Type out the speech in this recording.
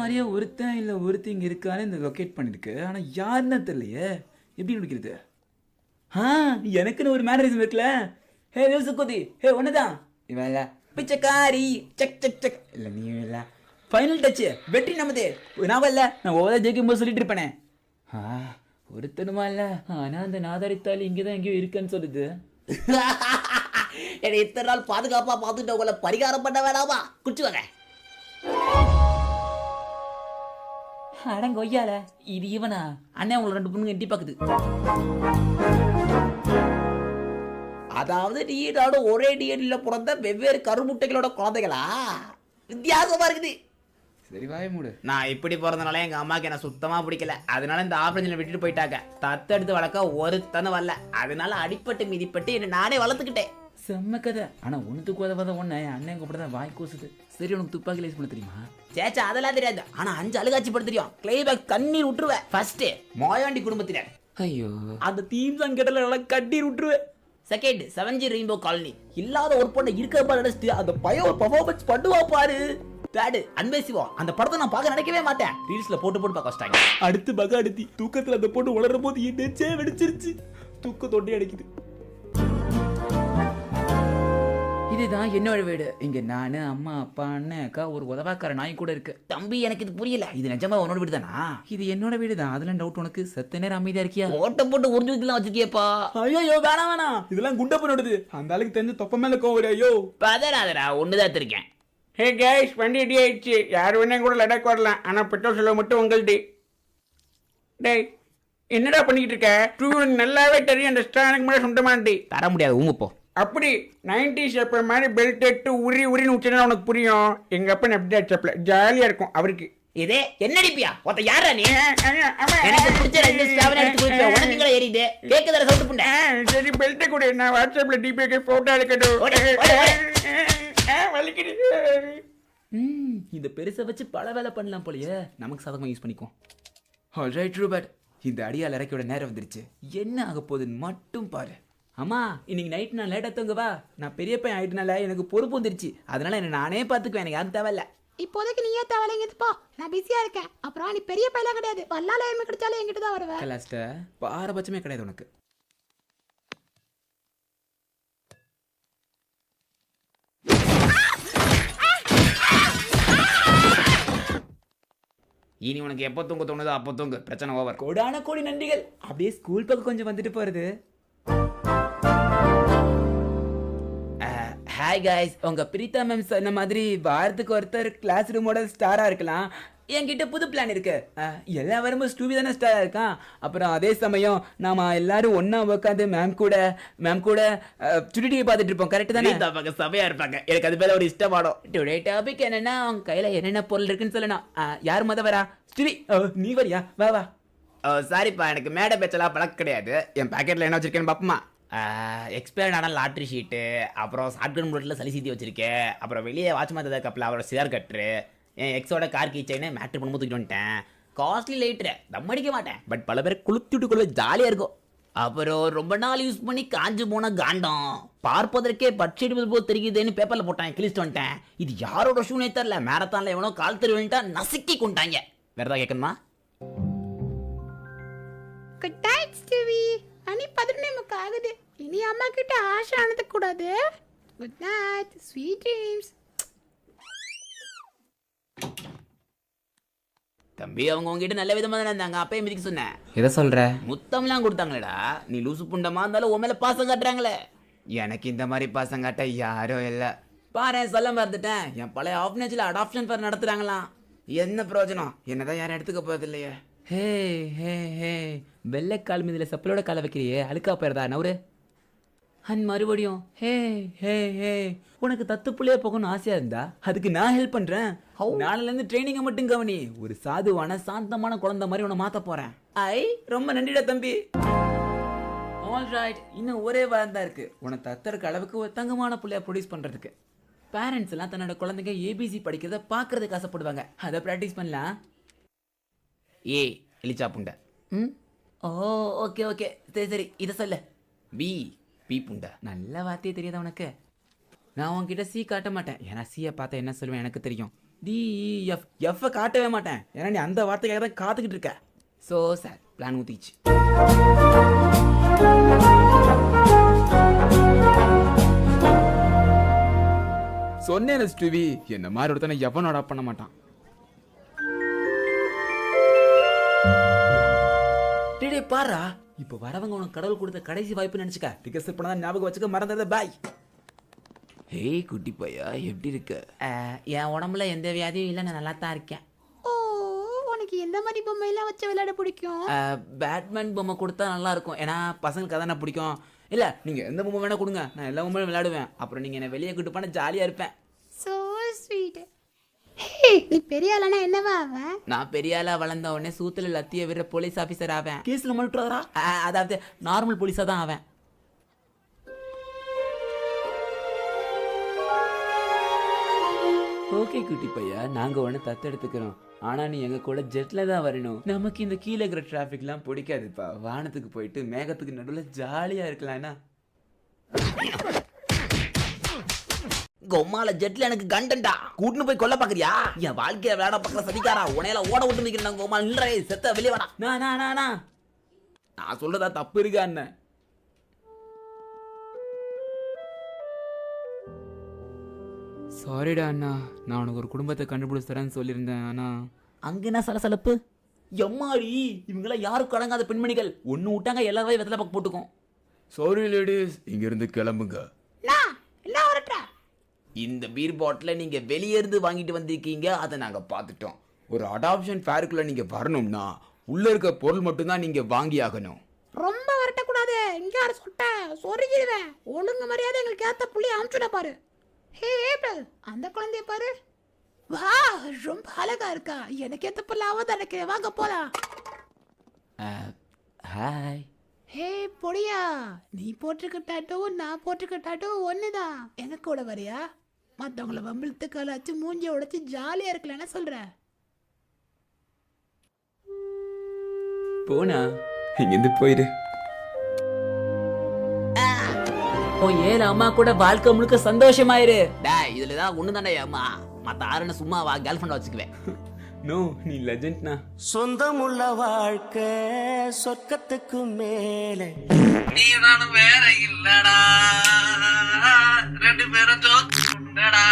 மாதிரியே ஒருத்தன் இல்லை ஒருத்தன் இங்கே இருக்கான்னு இந்த லொக்கேட் பண்ணியிருக்கு ஆனால் யாருன்னு தெரியலையே. எப்படி பிடிக்கிறது ஆ எனக்குன்னு ஒரு மேனரிசம் இருக்குல்ல? ஹே யூசுக்குதி ஹே தான் இவன் இல்லை. பிச்சைக்காரி. Check check check. இல்லை நீ இல்லை. ஃபைனல் டச்சு வெற்றி நமது. நான் இல்லை நான் ஓவராக ஜெயிக்கும் போது சொல்லிட்டு இருப்பேனே. ஆ ஒருத்தனுமா இல்லை? ஆனால் அந்த நாதாரித்தாள் இங்கதான் எங்கேயோ இருக்குன்னு சொல்லுது. என்னை இத்தனை நாள் பாதுகாப்பா பார்த்துட்டு உங்களை பரிகாரம் பண்ண வேணாமா? குச்சி வாங்க. அடங்க ஒய்யால இது இவனா? அண்ணன் உங்களை ரெண்டு பொண்ணுங்க எட்டி பாக்குது. அதாவது நீடாடு ஒரே டிஎன்ல பிறந்த வெவ்வேறு கருமுட்டைகளோட குழந்தைகளா? வித்தியாசமா இருக்குது. சரி வாய மூடு. நான் இப்படி பிறந்தனால எங்க அம்மாக்கு என்ன சுத்தமா பிடிக்கல. அதனால இந்த ஆபரேஷன் விட்டுட்டு போயிட்டாங்க. தத்தெடுத்து வளர்க்க ஒருத்தன வரல. அதனால அடிப்பட்டு மிதிப்பட்டு என்ன நானே வளர்த்துக்கிட்டேன். செம்ம கதை. ஆனா ஒண்ணுத்துக்கு உதவாத ஒண்ணு என் அண்ணன் கூப்பிட்டு வாய் கூசுது. சரி உனக்கு துப்பாக்கி லேஸ் பண்ண தெரியுமா? சேச்சா அதெல்லாம் தெரியாது. ஆனா அஞ்சு அழுகாட்சி படம் தெரியும். கிளைபேக் கண்ணீர் விட்டுருவேன் ஃபர்ஸ்ட் மோயாண்டி குடும்பத்தினர். ஐயோ. அந்த தீம் சாங் கேட்டல நல்லா கட்டி விட்டுருவேன் second seven G rainbow colony இல்லாத ஒரு பொண்ணை இருக்க பாரு நினைச்சிட்டு அந்த பையன் ஒரு பர்ஃபார்மன்ஸ் பண்ணுவா பாரு. தேர்டு அன்பே சிவம் அந்த படத்தை நான் பார்க்க நினைக்கவே மாட்டேன். ரீல்ஸ்ல போட்டு போட்டு பார்க்க வச்சிட்டாங்க. அடுத்து பக அடுத்தி தூக்கத்துல அந்த பொண்ணு வளரும் போது என் நெஞ்சே வெடிச்சிருச்சு தூக்க தொண்டை அடிக்குது. இதுதான் என்னோட வீடு. இங்க நானு அம்மா அப்பா அண்ணன் அக்கா ஒரு உதவாக்கார நாய் கூட இருக்கு. தம்பி எனக்கு இது புரியல. இது நிஜமா உன்னோட வீடு தானா? இது என்னோட வீடு தான். அதுல டவுட் உனக்கு. சத்த நேரம் அமைதியா இருக்கியா? ஓட்ட போட்டு உறிஞ்சு வைக்கலாம் வச்சிருக்கியப்பா. ஐயோ வேணாம் வேணாம். இதெல்லாம் குண்டப்பனோடது அந்த ஆளுக்கு தெரிஞ்ச தொப்ப மேல கோவரு ஐயோ. பதறாதடா ஒண்ணுதான் இருக்கேன் ஹே கேஸ் வண்டி ரெடி ஆயிடுச்சு. யார் வேணா கூட லடாக் வரலாம். ஆனால் பெட்ரோல் செலவு மட்டும் உங்கள்டி டேய் என்னடா பண்ணிக்கிட்டு இருக்க? டூ நல்லாவே தெரியும். அந்த ஸ்டா எனக்கு மேலே சுண்டமாண்டி தர முடியாது. ஊமுப்போ அப்படி நைன்டிஸ் எப்போ மாதிரி பெல்ட் எடுத்து உரி உரின்னு விட்டுனா உனக்கு புரியும். எங்கள் அப்பன் எப்படி அடிச்சப்பல ஜாலியாக இருக்கும் அவருக்கு. இதே என்ன அடிப்பியா ஒருத்த யாரா நீ? எனக்கு பிடிச்ச ரெண்டு ஸ்டாவன் எடுத்து கொடுப்ப உனக்குங்கள எரியுது. கேக்குதா சவுண்ட் புண்டை ஆ, சரி பெல்ட்டை கொடு. நான் வாட்ஸ்அப்பில் டிபிக்கு ஃபோட்டோ எடுக்கட்டும். வலிக்குது. ம் இந்த பெருசை வச்சு பல வேலை பண்ணலாம் போலயே. நமக்கு சாதகமாக யூஸ் பண்ணிக்குவோம். ஆல்ரைட் ரூபர்ட் இந்த அடியால் இறக்கியோட நேரம் வந்துருச்சு. என்ன ஆக போகுதுன்னு மட்டும் பாரு. அம்மா இன்னைக்கு நைட் நான் லேட்டாக தூங்கவா? நான் பெரிய பையன் ஆயிட்டனால எனக்கு பொறுப்பு வந்துருச்சு. அதனால என்ன நானே பார்த்துக்குவேன் எனக்கு யாரும் தேவையில்ல. இப்போதைக்கு நீயே தேவையில்லைங்க போ. நான் பிஸியா இருக்கேன். அப்புறம் நீ பெரிய பையலாம் கிடையாது. வல்லால எருமை கிடைச்சாலும் என்கிட்ட தான் வருவேன் கலாஸ்ட பாரபட்சமே கிடையாது உனக்கு. இனி உனக்கு எப்போ தூங்க தோணுதோ அப்போ தூங்கு. பிரச்சனை ஓவர் கோடான கோடி நன்றிகள். அப்படியே ஸ்கூல் பக்கம் கொஞ்சம் வந்துட்டு போறது. ஹாய் காய்ஸ் உங்க பிரீதா மேம் சொன்ன மாதிரி வாரத்துக்கு ஒருத்தர் கிளாஸ் ரூமோட ஸ்டாரா இருக்கலாம். என்கிட்ட புது பிளான் இருக்கு. எல்லா வாரமும் ஸ்டூவி தானே ஸ்டாரா இருக்கான். அப்புறம் அதே சமயம் நாம எல்லாரும் ஒண்ணா உட்காந்து மேம் கூட மேம் கூட சுட்டிடியை பார்த்துட்டு இருப்போம். கரெக்ட் தானே? பார்க்க சபையா இருப்பாங்க. எனக்கு அது மேல ஒரு இஷ்டமாடும். டுடே டாபிக் என்னன்னா உங்க கையில என்னென்ன பொருள் இருக்குன்னு சொல்லணும். யார் மொத வரா அஹ், நீ வரியா? வா வா. சாரிப்பா எனக்கு மேடை பேச்செல்லாம் பழக்கம் கிடையாது. என் பாக்கெட்ல என்ன வச்சிருக்கேன்னு பாப்பமா? எக்ஸ்பயர்ட் ஆன லாட்ரி ஷீட்டு அப்புறம் ஷார்ட்கன் புல்லட்டில் சளி சீத்தி வச்சிருக்கேன் அப்புறம் வெளியே வாட்ச் மாத்தத கப்பில் அவரோட சிதார் கட்டுரு என் எக்ஸோட கார் கீச்சைனே மேட்ரு பண்ணும்போது தூக்கிட்டு வந்துட்டேன். காஸ்ட்லி லைட்ரு தம் அடிக்க மாட்டேன். பட் பல பேர் குளுத்துட்டுக்குள்ள ஜாலியாக இருக்கும். அப்புறம் ரொம்ப நாள் யூஸ் பண்ணி காஞ்சு போன காண்டம். பார்ப்பதற்கே பட்ஜெட் போல் தெரியுதுன்னு பேப்பரில் போட்டான் கிழிச்சிட்டு வந்துட்டேன். இது யாரோட ஷூனே தெரில மேரத்தானில் எவனோ கால் தெருவின்ட்டா நசுக்கி கொண்டாங்க. வேறதா கேட்கணுமா? குட் நைட் ஸ்டீவி மணி பதினொன்னே முக்கா ஆகுது. இனி அம்மா கிட்ட ஆசை அனுத கூடாது. குட் நைட் ஸ்வீட் ட்ரீம்ஸ் தம்பி அவங்க உங்ககிட்ட நல்ல விதமா தான் இருந்தாங்க. அப்பயே மிதிக்க சொன்னேன் எதை சொல்ற? முத்தம்லாம் கொடுத்தாங்களேடா. நீ லூசு புண்டமா இருந்தாலும் உன் மேல பாசம் காட்டுறாங்களே. எனக்கு இந்த மாதிரி பசங்க காட்ட யாரும் இல்லை. பாரு சொல்ல மறந்துட்டேன். என் பழைய ஆஃப்னேஜில் அடாப்ஷன் ஃபேர் நடத்துறாங்களாம். என்ன பிரயோஜனம்? என்னதான் யாரும் எடுத்துக்க போறது இல்லையே ஹே ஹே ஹே. வெள்ளை கால் மீதுல செப்பலோட காலை வைக்கிறியே? அழுக்கா போயிருதா நவரு அண்ட் மறுபடியும் ஹே. ஹே ஹே. உனக்கு தத்து புள்ளைய போகணும்னு ஆசையா இருந்தா? அதுக்கு நான் ஹெல்ப் பண்றேன். நாளைல இருந்து ட்ரைனிங்கை மட்டும் கவனி. ஒரு சாதுவான சாந்தமான குழந்தை மாதிரி உன்னை மாத்த போறேன். ஐ? ரொம்ப நன்றிடா தம்பி. ஆல்ரைட் இன்னும் ஒரே வாரம் தான் இருக்கு. உன்னை தத்தருக்கு அளவுக்கு ஒரு தங்கமான புள்ளைய ப்ரொடியூஸ் பண்றதுக்கு. பேரண்ட்ஸ் எல்லாம் தன்னோட குழந்தைங்க ஏபிசி படிக்கிறத பார்க்கறதுக்கு ஆசைப்படுவாங்க. அதை ப்ராக்டிஸ் பண்ணலாம். ஏ எலிச்சா புண்டை ம்? Oh okay okay. சரி சரி. இதை சொல்லு. பி பி புண்டை நல்ல வார்த்தையே தெரியாதா உனக்கு? நான் உன்கிட்ட சி காட்ட மாட்டேன். ஏன்னா சியை பார்த்தா என்ன சொல்லுவேன் எனக்கு தெரியும். டிஇஎஃப் எஃப் காட்டவே மாட்டேன். ஏன்னா நீ அந்த வார்த்தைக்காக தான் காத்துக்கிட்டு இருக்க. ஸோ சார் பிளான் ஊத்திச்சு சொன்னேன் ஸ்டுவி. என்ன மாதிரி ஒருத்தனை எவனும் அடாப்ட் பண்ண மாட்டான். பாரா இப்போ வரவங்க உனக்கு கடவுள் கொடுத்த கடைசி வாய்ப்பு நினைச்சுக்க. டிக்கெட் செட் பண்ணா ஞாபகம் வச்சுக்க மறந்துடுற பாய் ஹேய் குட்டி பையா எப்படி இருக்க? என் உடம்புல எந்த வியாதியும் இல்லை நான் நல்லா தான் இருக்கேன். ஓ உனக்கு எந்த மாதிரி பொம்மையெல்லாம் வச்சு விளையாட பிடிக்கும்? பேட்மேன் பொம்மை கொடுத்தா நல்லா இருக்கும் ஏன்னா பசங்களுக்கு அதானே பிடிக்கும். இல்லை நீங்கள் எந்த பொம்மை வேணா கொடுங்க. நான் எல்லா பொம்மையும் விளையாடுவேன். அப்புறம் நீங்கள் என்னை வெளியே கூட்டு போனால் ஜாலியாக இருப்பேன். சோ ஸ்வீட் ஹே நீ பெரிய ஆளானா என்னவா அவன் நான் பெரிய ஆளா வளர்ந்த உடனே சூத்துல லத்திய விடுற போலீஸ் ஆஃபீஸர் ஆவேன் கேஸில் மட்டும் அதாவது நார்மல் போலீஸாக தான் ஆவேன் ஓகே குட்டி பையா நாங்க உடனே தத்தெடுத்துக்கிறோம். ஆனா நீ எங்க கூட ஜெட்ல தான் வரணும். நமக்கு இந்த கீழே இருக்கிற டிராஃபிக்லாம் பிடிக்காதுப்பா. வானத்துக்கு போயிட்டு மேகத்துக்கு நடுவுல ஜாலியா இருக்கலாம் என்ன? கொம்மால ஜெட்ல எனக்கு கண்டன்டா. கூட்டுன்னு போய் கொல்ல பாக்குறியா? என் வாழ்க்கைய விளையாட பாக்குற சதிக்காரா? உனையில ஓட விட்டு நிக்கிறேன் கோமால் நில்றே செத்த வெளியே வாடா. நான் நான் நான் நான். நான் சொல்றதா தப்பு இருக்கா அண்ணன் சாரிடா அண்ணா. நான் உனக்கு ஒரு குடும்பத்தை கண்டுபிடிச்சு தரேன்னு சொல்லியிருந்தேன் ஆனா அங்க என்ன சலசலப்பு? எம்மாடி இவங்களாம் யாருக்கும் அடங்காத பெண்மணிகள். ஒண்ணு விட்டாங்க எல்லாரும் வெத்தலை பக்கம் போட்டுக்கும். சாரி லேடிஸ் இங்கிருந்து கிளம்புங்க. என்ன இந்த பீர் பாட்டிலை நீங்க வெளியே இருந்து வாங்கிட்டு வந்திருக்கீங்க அதை நாங்க பார்த்துட்டோம். ஒரு அடாப்ஷன் ஃபேருக்குள்ள நீங்க வரணும்னா உள்ள இருக்க பொருள் மட்டும்தான் நீங்க வாங்கி ஆகணும். ரொம்ப வரட்டக்கூடாது. இங்க யாரு சொட்ட சொருகிடுவேன் ஒழுங்கு மரியாதை எங்களுக்கு ஏத்த புள்ளி அமுச்சுட பாரு. ஹே ஏப்ரல் அந்த குழந்தைய பாரு. வா ரொம்ப அழகா இருக்கா. எனக்கு ஏத்த புள்ள அவ தான். வாங்க போலாம். ஹாய் ஹே பொடியா. நீ போட்டிருக்க டாட்டோ நான் போட்டிருக்க டாட்டோ ஒண்ணுதான். எனக்கு கூட வரியா? மற்றவங்கள வம்பிழுத்து கலாச்சு மூஞ்சிய உடைச்சு ஜாலியா இருக்கலன்னு சொல்ற போனா இங்கிருந்து போயிடு உன் ஏழு அம்மா கூட வாழ்க்கை முழுக்க சந்தோஷமாயிரு. டேய் இதுல தான் ஒண்ணு தானே அம்மா. மத்த ஆறுன்னு சும்மா வா கேர்ள் ஃப்ரெண்ட் வச்சுக்குவேன். நோ நீ லெஜெண்ட்னா சொந்தமுள்ள வாழ்க்கை சொர்க்கத்துக்கு மேலே. நீ நானும் வேற இல்லடா. ரெண்டு பேரும் ஜோக் உண்டடா